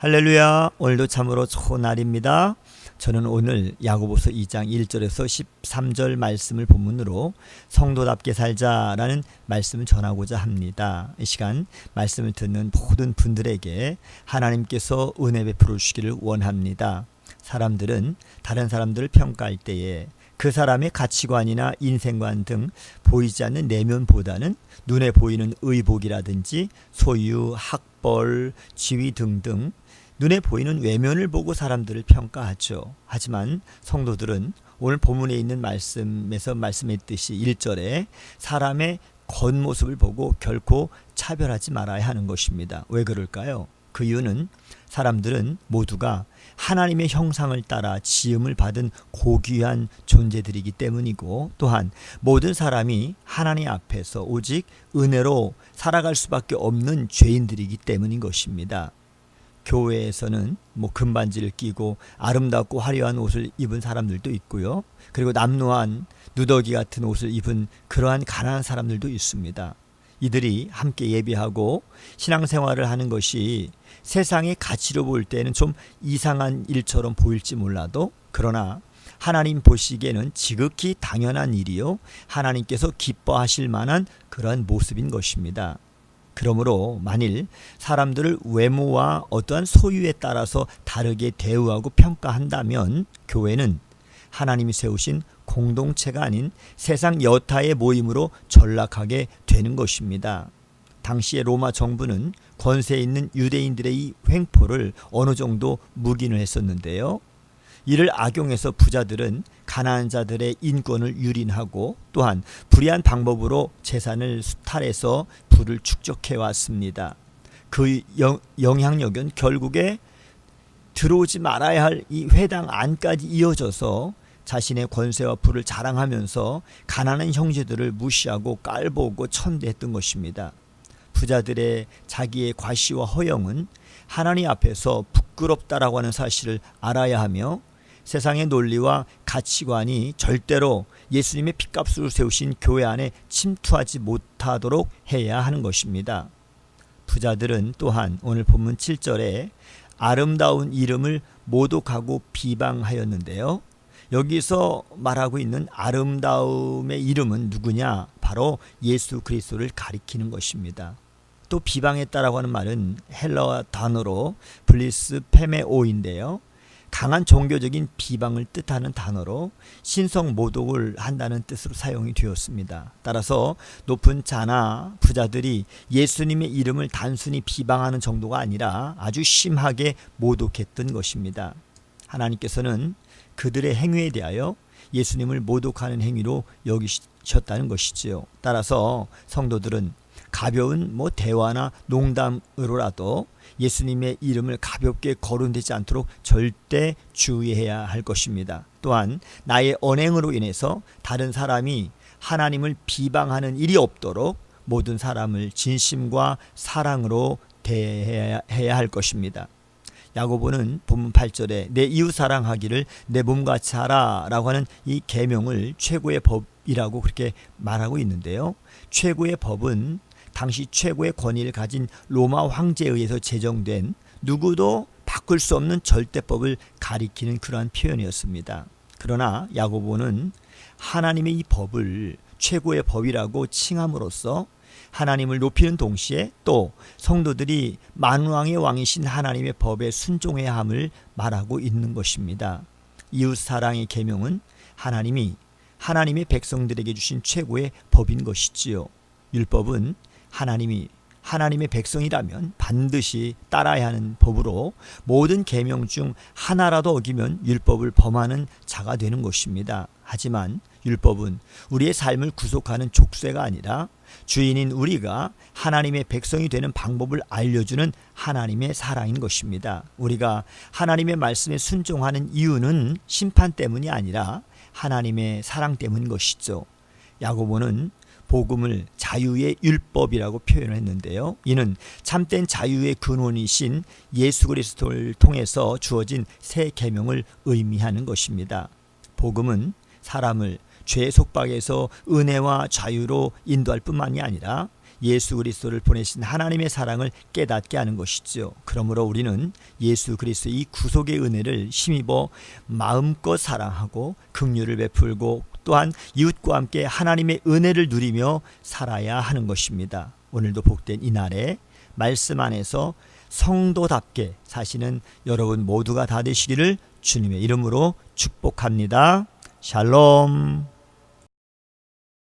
할렐루야. 오늘도 참으로 좋은 날입니다. 저는 오늘 야고보서 2장 1절에서 13절 말씀을 본문으로 성도답게 살자라는 말씀을 전하고자 합니다. 이 시간 말씀을 듣는 모든 분들에게 하나님께서 은혜 베풀어 주시기를 원합니다. 사람들은 다른 사람들을 평가할 때에 그 사람의 가치관이나 인생관 등 보이지 않는 내면보다는 눈에 보이는 의복이라든지 소유, 학벌, 지위 등등 눈에 보이는 외면을 보고 사람들을 평가하죠. 하지만 성도들은 오늘 본문에 있는 말씀에서 말씀했듯이 1절에 사람의 겉모습을 보고 결코 차별하지 말아야 하는 것입니다. 왜 그럴까요? 그 이유는 사람들은 모두가 하나님의 형상을 따라 지음을 받은 고귀한 존재들이기 때문이고 또한 모든 사람이 하나님 앞에서 오직 은혜로 살아갈 수밖에 없는 죄인들이기 때문인 것입니다. 교회에서는 뭐 금반지를 끼고 아름답고 화려한 옷을 입은 사람들도 있고요. 그리고 남루한 누더기 같은 옷을 입은 그러한 가난한 사람들도 있습니다. 이들이 함께 예배하고 신앙생활을 하는 것이 세상의 가치로 볼 때는 좀 이상한 일처럼 보일지 몰라도 그러나 하나님 보시기에는 지극히 당연한 일이요 하나님께서 기뻐하실 만한 그러한 모습인 것입니다. 그러므로 만일 사람들을 외모와 어떠한 소유에 따라서 다르게 대우하고 평가한다면 교회는 하나님이 세우신 공동체가 아닌 세상 여타의 모임으로 전락하게 되는 것입니다. 당시의 로마 정부는 권세 있는 유대인들의 이 횡포를 어느 정도 묵인을 했었는데요. 이를 악용해서 부자들은 가난한 자들의 인권을 유린하고 또한 불의한 방법으로 재산을 수탈해서 부를 축적해 왔습니다. 그 영, 영향력은 결국에 들어오지 말아야 할 이 회당 안까지 이어져서 자신의 권세와 부를 자랑하면서 가난한 형제들을 무시하고 깔보고 천대했던 것입니다. 부자들의 자기의 과시와 허영은 하나님 앞에서 부끄럽다라고 하는 사실을 알아야 하며 세상의 논리와 가치관이 절대로 예수님의 핏값으로 세우신 교회 안에 침투하지 못하도록 해야 하는 것입니다. 부자들은 또한 오늘 본문 7절에 아름다운 이름을 모독하고 비방하였는데요. 여기서 말하고 있는 아름다움의 이름은 누구냐? 바로 예수 그리스도를 가리키는 것입니다. 또 비방했다라고 하는 말은 헬러 단어로 블리스 페메오인데요. 강한 종교적인 비방을 뜻하는 단어로 신성 모독을 한다는 뜻으로 사용이 되었습니다. 따라서 높은 자나 부자들이 예수님의 이름을 단순히 비방하는 정도가 아니라 아주 심하게 모독했던 것입니다. 하나님께서는 그들의 행위에 대하여 예수님을 모독하는 행위로 여기셨다는 것이지요. 따라서 성도들은 가벼운 뭐 대화나 농담으로라도 예수님의 이름을 가볍게 거론되지 않도록 절대 주의해야 할 것입니다. 또한 나의 언행으로 인해서 다른 사람이 하나님을 비방하는 일이 없도록 모든 사람을 진심과 사랑으로 대해야 할 것입니다. 야고보는 본문 8절에 내 이웃 사랑하기를 내 몸같이 하라라고 하는 이 계명을 최고의 법이라고 그렇게 말하고 있는데요. 최고의 법은 당시 최고의 권위를 가진 로마 황제에 의해서 제정된 누구도 바꿀 수 없는 절대법을 가리키는 그러한 표현이었습니다. 그러나 야고보는 하나님의 이 법을 최고의 법이라고 칭함으로써 하나님을 높이는 동시에 또 성도들이 만왕의 왕이신 하나님의 법에 순종해야 함을 말하고 있는 것입니다. 이웃 사랑의 계명은 하나님이 하나님의 백성들에게 주신 최고의 법인 것이지요. 율법은 하나님이 하나님의 백성이라면 반드시 따라야 하는 법으로 모든 계명 중 하나라도 어기면 율법을 범하는 자가 되는 것입니다. 하지만 율법은 우리의 삶을 구속하는 족쇄가 아니라 주인인 우리가 하나님의 백성이 되는 방법을 알려주는 하나님의 사랑인 것입니다. 우리가 하나님의 말씀에 순종하는 이유는 심판 때문이 아니라 하나님의 사랑 때문인 것이죠. 야고보는 복음을 자유의 율법이라고 표현했는데요. 이는 참된 자유의 근원이신 예수 그리스도를 통해서 주어진 새 계명을 의미하는 것입니다. 복음은 사람을 죄 속박에서 은혜와 자유로 인도할 뿐만이 아니라 예수 그리스도를 보내신 하나님의 사랑을 깨닫게 하는 것이죠. 그러므로 우리는 예수 그리스도의 이 구속의 은혜를 힘입어 마음껏 사랑하고 긍휼을 베풀고 또한 이웃과 함께 하나님의 은혜를 누리며 살아야 하는 것입니다. 오늘도 복된 이 날에 말씀 안에서 성도답게 사시는 여러분 모두가 다 되시기를 주님의 이름으로 축복합니다. 샬롬.